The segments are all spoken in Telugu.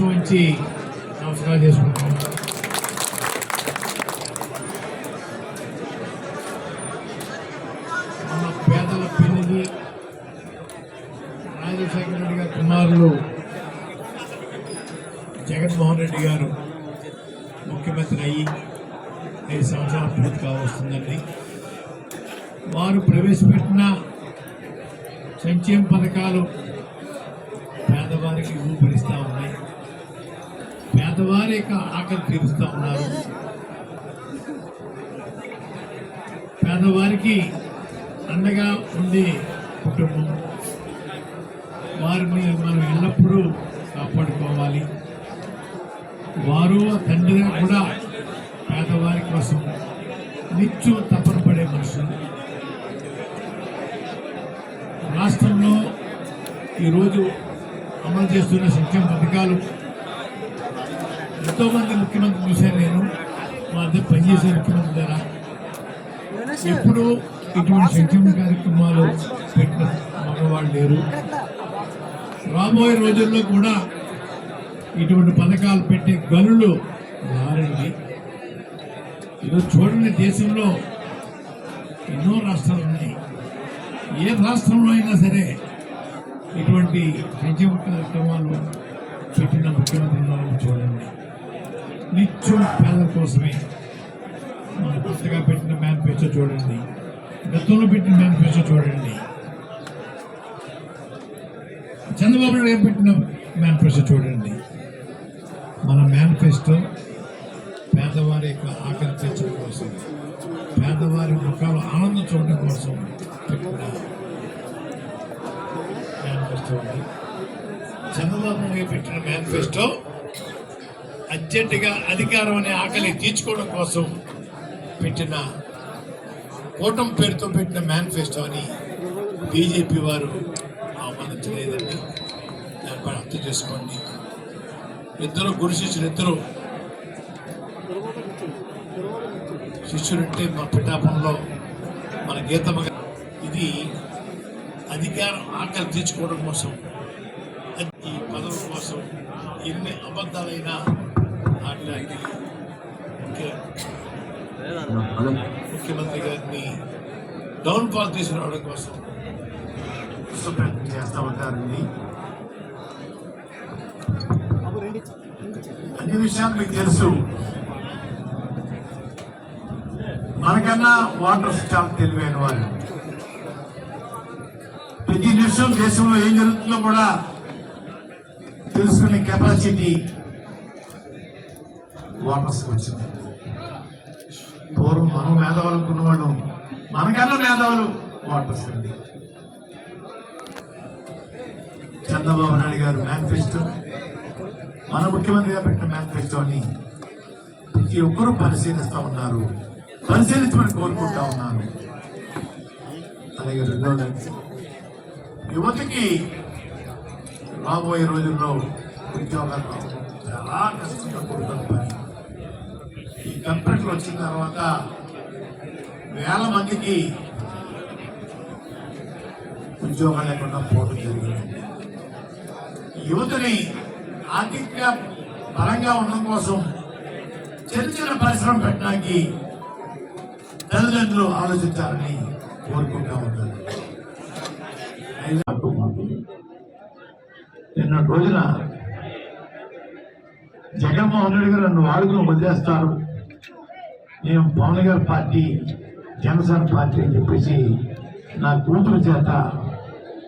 శిరస్సు ఉంచి నమస్కారం చేసుకుంటాం మన పేదల పెళ్ళిది రాజశేఖర రెడ్డి గారి కుమారులు జగన్మోహన్ రెడ్డి గారు ముఖ్యమంత్రి అయ్యి ఐదు సంవత్సరాలు పూర్తి కావస్తుందండి. వారు ప్రవేశపెట్టిన సంక్షేమ పథకాలు పేదవారికి ఊపిరిస్తూ ఉన్నాయి పేదవారి ఆకలి తీరుస్తూ ఉన్నారు. పేదవారికి అండగా ఉండే కుటుంబం. వారిని మనం ఎల్లప్పుడూ కాపాడుకోవాలి. వారు తండ్రి కూడా పేదవారి కోసం నిత్యం తపన పడే మనుషులు. రాష్ట్రంలో ఈరోజు అమలు చేస్తున్న సంక్షేమ పథకాలు ఎంతోమంది ముఖ్యమంత్రి చూశాను నేను. మా దగ్గర పనిచేసే ముఖ్యమంత్రి ద్వారా ఎప్పుడు ఇటువంటి సంక్షేమ కార్యక్రమాలు పెట్టిన మగవాళ్ళు లేరు. రాబోయే రోజుల్లో కూడా ఇటువంటి పథకాలు పెట్టే గనులు మారండి ఈరోజు చూడండి దేశంలో ఎన్నో రాష్ట్రాలు ఉన్నాయి. ఏ రాష్ట్రంలో అయినా సరే ఇటువంటి సంక్షేమ కార్యక్రమాలు పెట్టిన ముఖ్యమంత్రి చూడండి. నిత్యం పేదల కోసమే. మనం కొత్తగా పెట్టిన మేనిఫెస్టో చూడండి. గతంలో పెట్టిన మేనిఫెస్టో చూడండి. చంద్రబాబు నాయుడు ఏం పెట్టిన మేనిఫెస్టో చూడండి. మన మేనిఫెస్టో పేదవారి యొక్క ఆకలి తీర్చడం కోసం పేదవారి ముఖాలు ఆనందం చూడడం కోసం పెట్టిన మేనిఫెస్టో చంద్రబాబు నాయుడు పెట్టిన మేనిఫెస్టో అర్జెంటుగా అధికారం అనే ఆకలి తీర్చుకోవడం కోసం పెట్టిన కూటమి పేరుతో పెట్టిన మేనిఫెస్టో అని బీజేపీ వారు అవమానించలేదండి దానిపై అర్థం చేసుకోండి. ఇద్దరు గురు శిష్యులు ఇద్దరు శిష్యులంటే మా పిఠాపంలో మన గీతమ్మ ఇది అధికారం ఆకలి తీర్చుకోవడం కోసం ఈ పదవి కోసం ఎన్ని అబద్ధాలైనా ముఖ్యమంత్రి గారిని డౌన్ కాల్ తీసుకురావడం కోసం ప్రయత్నం చేస్తూ ఉంటారండి అన్ని విషయాలు మీకు తెలుసు మనకన్నా వాటర్ చాలా తెలివైన వాళ్ళు. ప్రతి నిమిషం దేశంలో ఏం జరుగుతుందో కూడా తెలుసుకునే కెపాసిటీ వాటర్స్ వచ్చింది. పూర్వం మనం మేధావులు అనుకున్నవాళ్ళు. మనకన్నా మేధావులు? వాపస్ అండి చంద్రబాబు నాయుడు గారు మేనిఫెస్టో మన ముఖ్యమంత్రిగా పెట్టిన మేనిఫెస్టోని ప్రతి ఒక్కరూ పరిశీలిస్తూ ఉన్నారు. పరిశీలించమని కోరుకుంటా ఉన్నాను. అలాగే రెండోది యువతకి రాబోయే రోజుల్లో ఉద్యోగాలు చాలా కష్టంగా కూడుకున్న పని కంప్యూటర్ వచ్చిన తర్వాత వేల మందికి ఉద్యోగాలు లేకుండా పోవడం జరిగింది. యువతని ఆర్థిక బలంగా ఉండడం కోసం చిన్న చిన్న పరిశ్రమ పెట్టడానికి తల్లిదండ్రులు ఆలోచించాలని కోరుకుంటా ఉంటారు ఐదు నిన్న రోజున జగన్మోహన్ రెడ్డి గారు నన్ను వాడుకుని వదిలేస్తారు. నేను పవన్ గారి పార్టీ జనసేన పార్టీ అని చెప్పేసి నా కూతురు చేత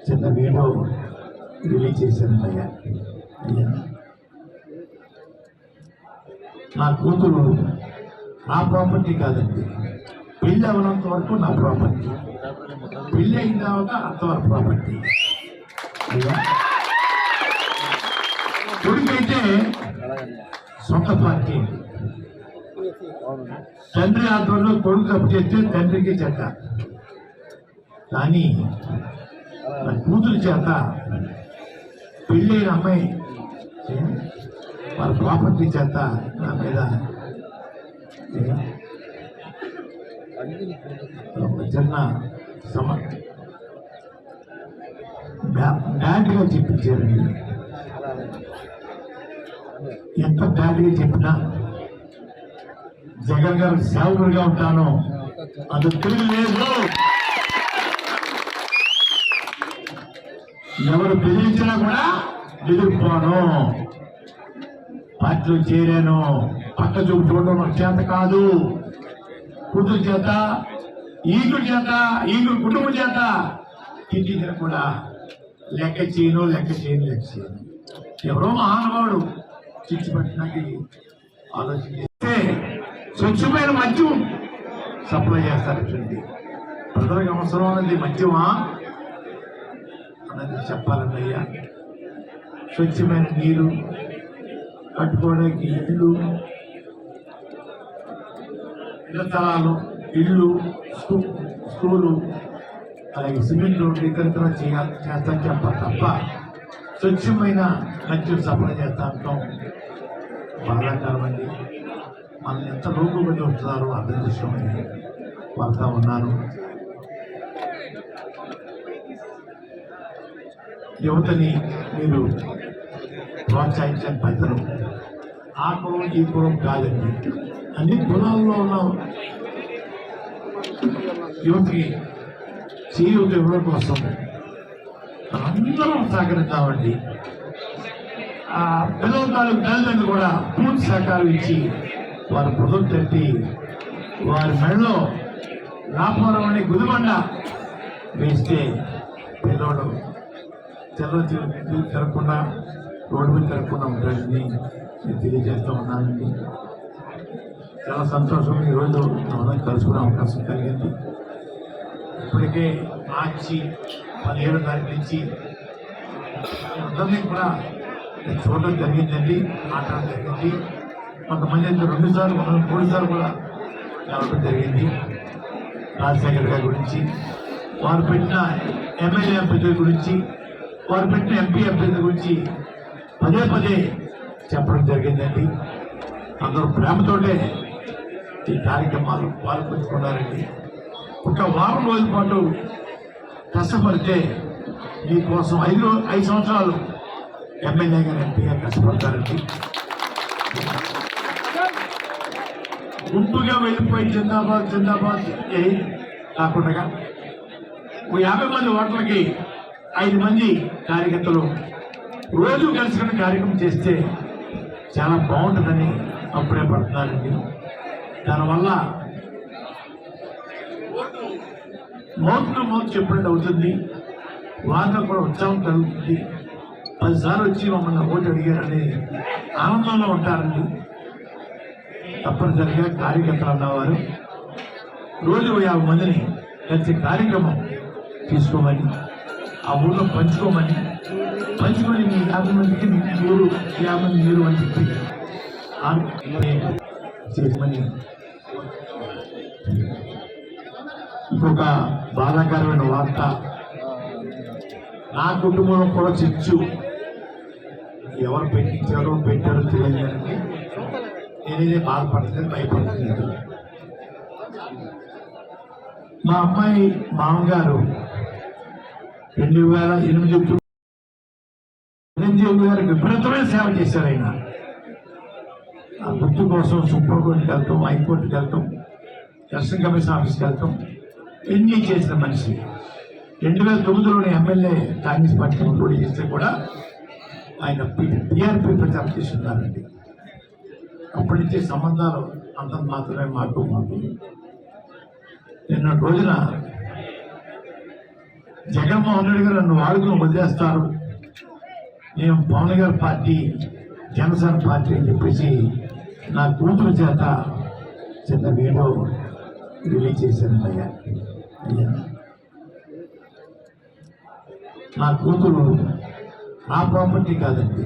చిన్న వీడియో రిలీజ్ చేశాను అయ్యా. అయ్యా. నా కూతురు నా ప్రాపర్టీ కాదండి. పెళ్ళి అవనంత వరకు నా ప్రాపర్టీ. పెళ్ళి అయిన తర్వాత అంతవరకు ప్రాపర్టీ. అయ్యా. కొడుకైతే సొంత పార్టీ. తండ్రి ఆధ్వర్యంలో కొడుకు తప్పు చేస్తే తండ్రికి చెడ్డ. కానీ నా కూతురు చేత పెళ్ళైన అమ్మాయి వాళ్ళ ప్రాపర్టీ చేత నా మీద చిన్న సమ బ్యా- బ్యాడ్గా ఎంత బ్యాడ్గా చెప్పినా జగన్ గారు సేవకుడిగా ఉంటాను. అది తిరిగి లేదు ఎవరు పిలిచినా కూడా బెదిరిపోను. పార్టీలో చేరాను. పక్క చూపు చూడడం నాకు చేత కాదు. కూతురు చేత ఈగుడు చేత ఈగుడు కుటుంబం చేత తిట్టించిన కూడా లెక్క చేయను లెక్క చేయను లెక్క చేయను. ఎవరో మహానుభావుడు చిచ్చు పెట్టడానికి ఆలోచన స్వచ్ఛమైన మద్యం సప్లై చేస్తారటండి ప్రజలకు అవసరం అనేది మద్యమా? అన్నది చెప్పాలండి అయ్యా. స్వచ్ఛమైన నీరు కట్టుకోవడానికి ఇల్లు ఇళ్ళ స్థలాలు ఇల్లు స్కూ స్కూలు అలాగే సిమెంట్ రోడ్లు ఇతరత్ర చేయాలి చేస్తా చెప్పాలి తప్ప స్వచ్ఛమైన మద్యం సప్లై చేస్తా అంటాం. బాధాకరం. మనల్ని ఎంత రూపు పెట్టి వస్తున్నారో అర్థం చేసుకోమని వార్తా ఉన్నాను యువతని మీరు ప్రోత్సహించని పెద్దలు ఆ కులం ఈ కులం కాదండి. అన్ని కులాల్లో ఉన్న యువతికి చేయూత ఇవ్వడం కోసం అందరం సహకరించామండి ఆ పిల్లల తాలూకు తల్లిదండ్రులు కూడా పూర్తి సహకారం ఇచ్చి వారి పొదులు తట్టి వారి మెడలో రాపవరం అనే గుదిమండ వేస్తే పిల్లోడు తెల్ల తిరగకుండా రోడ్డు మీద తిరగకుండా ఉంటాడని నేను తెలియజేస్తూ ఉన్నానండి. చాలా సంతోషం ఈరోజు మనం కలుసుకునే అవకాశం కలిగింది. ఇప్పటికే మార్చి పదిహేడు తారీఖు నుంచి అందరినీ కూడా చూడడం జరిగిందండి మాట్లాడడం జరిగింది. కొంతమంది అయితే రెండు సార్లు కొంతమంది మూడు కూడా కలవడం జరిగింది. రాజశేఖర్ గారి గురించి వారు పెట్టిన ఎమ్మెల్యే అభ్యర్థుల గురించి వారు పెట్టిన ఎంపీ అభ్యర్థుల గురించి పదే పదే చెప్పడం జరిగిందండి. అందరూ ప్రేమతోటే ఈ కార్యక్రమాలు పాల్పంచుకున్నారండి. ఒక వారం రోజుల పాటు కష్టపడితే మీకోసం ఐదు ఐదు సంవత్సరాలు ఎమ్మెల్యేగా ఎంపీగా కష్టపడతారండి. గుంపుగా వెళ్ళిపోయి జిందాబాద్ జిందాబాద్. ఏ కాకుండా ఓ యాభై మంది ఓట్లకి ఐదు మంది కార్యకర్తలు రోజు కలుసుకునే కార్యక్రమం చేస్తే చాలా బాగుంటుందని అప్పుడే పడుతున్నారండి. దానివల్ల మౌత్ను మౌత్ చెప్పండి అవుతుంది. వారిలో కూడా ఉత్సాహం కలుగుతుంది. పదిసార్లు వచ్చి మమ్మల్ని ఓటు అడిగారని ఆనందంలో ఉంటారండి. తప్పనిసరిగా కార్యకర్తలు అన్నవారు. రోజు యాభై మందిని కలిసి కార్యక్రమం తీసుకోమని ఆ ఊళ్ళో పంచుకోమని పంచుకొని మీ యాభై మందికి మీరు యాభై మంది మీరు అని చెప్పి ఆ- చేయమని ఇంకొక బాధాకరమైన వార్త. నా కుటుంబంలో కూడా చిచ్చు ఎవరు పెట్టించారో పెట్టారో తెలియదు. నేనేదే బాధపడుతుంది భయపడుతుంది మా అమ్మాయి మామగారు రెండు వేల ఎనిమిది చిరంజీవి గారు విపరీతమైన సేవ చేశారు ఆయన. ఆ గుర్తు కోసం సుప్రీంకోర్టుకి వెళ్తాం హైకోర్టుకి వెళ్తాం ఎలక్షన్ కమిషన్ ఆఫీస్కి వెళ్తాం. ఎన్ని చేసిన మనిషి? రెండు వేల తొమ్మిదిలోని ఎమ్మెల్యే కాంగ్రెస్ పార్టీ పోటీ చేస్తే కూడా ఆయన టీఆర్పీ ప్రచారం చేస్తున్నారండి. అప్పటి నుంచి సంబంధాలు అంత మాత్రమే మాకు మాకు. నిన్న రోజున జగన్మోహన్ రెడ్డి గారు నన్ను వాడుకుని వదిలేస్తారు. నేను పవన్ గారి పార్టీ జనసేన పార్టీ అని చెప్పేసి నా కూతురు చేత చిన్న వీడియో రిలీజ్ చేశాను అయ్యా. అయ్యా. నా కూతురు నా ప్రాపర్టీ కాదండి.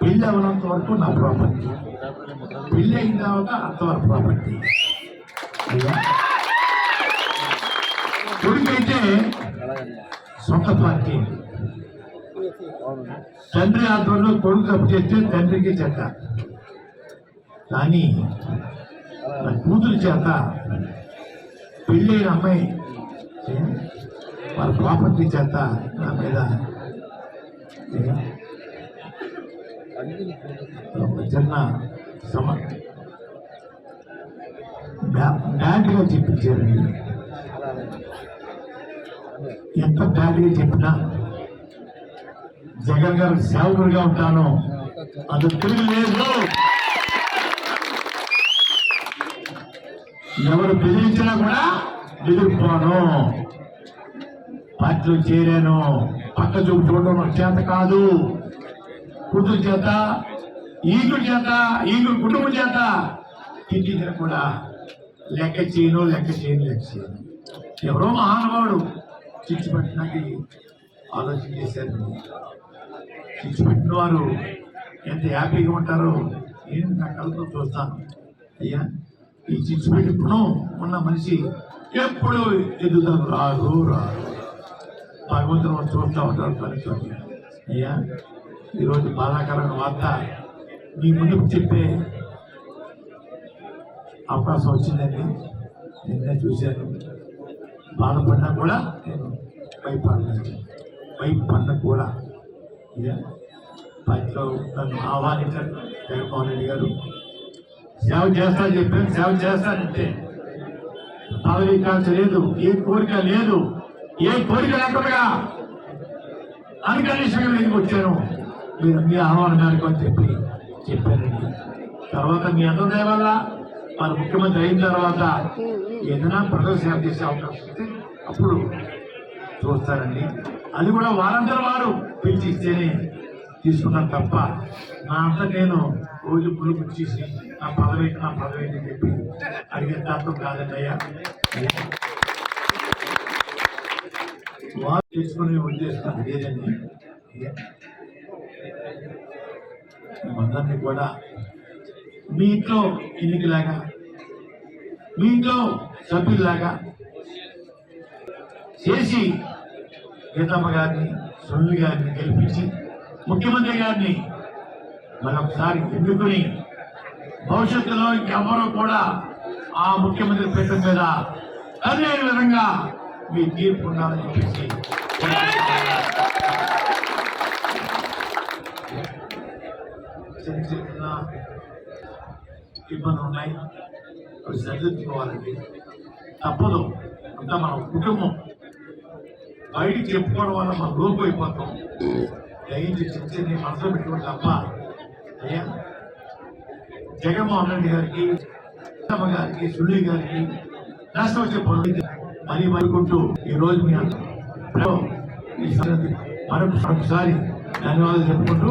పెళ్ళి అవనంత వరకు నా ప్రాపర్టీ. పెళ్ళి అయిన తర్వాత అంతవరకు ప్రాపర్టీ కొడుకైతే సొంత పార్టీ తండ్రి ఆధ్వర్యంలో కొడుకు తప్పు చేస్తే తండ్రికి చెడ్డ. కానీ నా కూతురు చేత పెళ్ళైన అమ్మాయి వాళ్ళ ప్రాపర్టీ చేత నా మీద చిన్న సమ బ్యా- బ్యాడ్గా చెప్పించారండి ఎంత బ్యాడ్గా చెప్పినా జగన్ గారు సేవకుడిగా ఉంటాను. అది తిరిగి ఎవరు బెదిరించినా కూడా ఎదుర్కోను పార్టీలో చేరాను. పక్క చూపు చూడడం నాకు చేత కాదు. కూతురు చేత ఈగుడు చేత ఈగుడు కుటుంబం చేత తిట్టించిన కూడా లెక్క చేయను లెక్క చేయను లెక్క చేయను. ఎవరో మహానుభావుడు చిచ్చు ఆలోచన చేశారు. చిచ్చిపెట్టిన వారు ఎంత హ్యాపీగా ఉంటారో నేను నా కళ్ళతో చూస్తాను. అయ్యా ఈ చిచ్చు పెట్టి గుణం ఉన్న మనిషి ఎప్పుడు ఎదుగుతాను రాదు రాదు భగవంతుడు చూస్తూ ఉంటారు పని అయ్యా ఈరోజు బాధాకరమైన వార్త మీ ముందుకు చెప్పే అవకాశం వచ్చిందండి. నిన్నే చూశాను. బాధపడినా కూడా నేను భయపడలేదు భయపడిన కూడా. అయ్యా పార్టీలో నన్ను ఆహ్వానించారు జగన్మోహన్ రెడ్డి గారు. సేవ చేస్తా చెప్పాను సేవ చేస్తానంటే పదవి కాంక్ష లేదు ఏ కోరిక లేదు ఏ కోరిక లేకుండా అన్కండిషన్గా నేను వచ్చాను. మీరు మీ ఆహ్వానం మేరకు అని చెప్పి చెప్పారండి తర్వాత మీ అందరి వల్ల మన ముఖ్యమంత్రి అయిన తర్వాత ఏదైనా ప్రజలు సేవ చేసే అవకాశం వస్తే అప్పుడు చూస్తారండి. అది కూడా వారందరూ వారు పిలిచి ఇస్తేనే తీసుకున్నాను తప్ప నా అంతా నేను రోజు పులుపు చేసి నా పదవి నా పదవి అని చెప్పి అడిగే తత్వం కాదండి అయ్యా. వారు తెచ్చుకునే ఉద్దేశం లేదండి. అందరినీ కూడా మీ ఇంట్లో ఎన్నికలాగా మీ ఇంట్లో సభ్యుల్లాగా చేసి గీతమ్మ గారిని సునీల్ గారిని గెలిపించి ముఖ్యమంత్రి గారిని మరొకసారి ఎన్నుకుని భవిష్యత్తులో ఎవరు కూడా ఆ ముఖ్యమంత్రి పీఠం మీద అదే విధంగా మీ తీర్పు ఉండాలని చెప్పేసి చిన్న చిన్న ఇబ్బందులు ఉన్నాయి. అవి సరిదిద్దుకోవాలండి. తప్పదు. అంతా మన కుటుంబం. బయటికి చెప్పుకోవడం వల్ల మనం లోపు అయిపోతాం. దయించి చిన్న మనసులో పెట్టుకోండి తప్ప. అయ్యా జగన్మోహన్ రెడ్డి గారికి సీతమ్మ గారికి సునీల్ గారికి రాష్ట్రం వచ్చే పనులు మరీ మరుకుంటూ ఈ రోజు మీ అందరూ ఈ సంగతి మరొక- మరొకసారి ధన్యవాదాలు చెప్పుకుంటూ